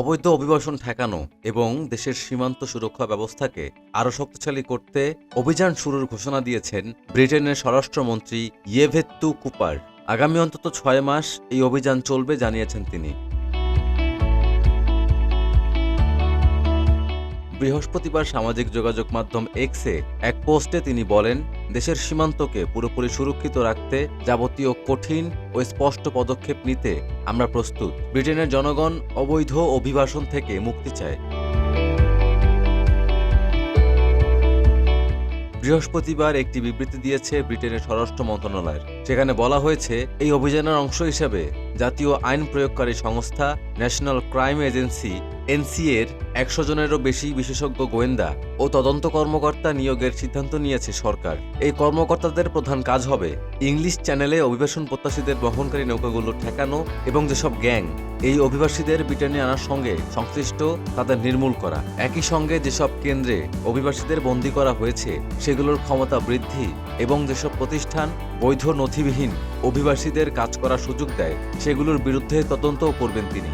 অবৈধ অভিবাসন ঠেকানো এবং দেশের সীমান্ত সুরক্ষা ব্যবস্থাকে আরও শক্তিশালী করতে অভিযান শুরুর ঘোষণা দিয়েছেন ব্রিটেনের স্বরাষ্ট্রমন্ত্রী ইয়েভেত্তু কুপার। আগামী অন্তত ছয় মাস এই অভিযান চলবে, জানিয়েছেন তিনি। বৃহস্পতিবার সামাজিক যোগাযোগ মাধ্যম এক্সে এক পোস্টে তিনি বলেন, দেশের সীমান্তকে পুরোপুরি সুরক্ষিত রাখতে যাবতীয় কঠিন ও স্পষ্ট পদক্ষেপ নিতে আমরা প্রস্তুত। ব্রিটেনের জনগণ অবৈধ অভিবাসন থেকে মুক্তি চায়। বৃহস্পতিবার একটি বিবৃতি দিয়েছে ব্রিটেনের স্বরাষ্ট্র মন্ত্রণালয়ের। সেখানে বলা হয়েছে, এই অভিযানের অংশ হিসেবে জাতীয় আইন প্রয়োগকারী সংস্থা ন্যাশনাল ক্রাইম এজেন্সি, এনসিএর একশো জনেরও বেশি বিশেষজ্ঞ গোয়েন্দা ও তদন্ত কর্মকর্তা নিয়োগের সিদ্ধান্ত নিয়েছে সরকার। এই কর্মকর্তাদের প্রধান কাজ হবে ইংলিশ চ্যানেলে অভিবাসন প্রত্যাশীদের বহনকারী নৌকাগুলো ঠেকানো এবং যেসব গ্যাং, এই অভিবাসীদের ব্রিটেনে আনার সঙ্গে সংশ্লিষ্ট তাদের নির্মূল করা। একই সঙ্গে যেসব কেন্দ্রে অভিবাসীদের বন্দী করা হয়েছে, সেগুলোর ক্ষমতা বৃদ্ধি এবং যেসব প্রতিষ্ঠান বৈধ নথিবিহীন অভিবাসীদের কাজ করার সুযোগ দেয়, সেগুলোর বিরুদ্ধে তদন্তও করবেন তিনি।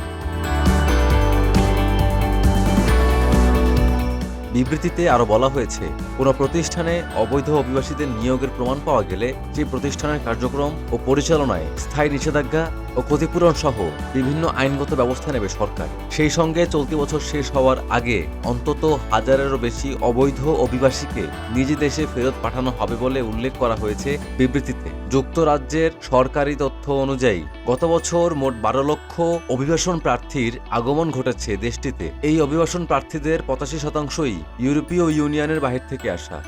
বিবৃতিতে আরও বলা হয়েছে, কোনো প্রতিষ্ঠানে অবৈধ অভিবাসীদের নিয়োগের প্রমাণ পাওয়া গেলে যে প্রতিষ্ঠানের কার্যক্রম ও পরিচালনায় স্থায়ী নিষেধাজ্ঞা ও ক্ষতিপূরণ সহ বিভিন্ন আইনগত ব্যবস্থা নেবে সরকার। সেই সঙ্গে চলতি বছর শেষ হওয়ার আগে অন্তত হাজারেরও বেশি অবৈধ অভিবাসীকে নিজ দেশে ফেরত পাঠানো হবে বলে উল্লেখ করা হয়েছে বিবৃতিতে। যুক্তরাজ্যের সরকারি তথ্য অনুযায়ী, গত বছর মোট বারো লক্ষ অভিবাসন প্রার্থীর আগমন ঘটেছে দেশটিতে। এই অভিবাসন প্রার্থীদের পঁচাশি শতাংশই ইউরোপীয় ইউনিয়নের বাহির থেকে আসা।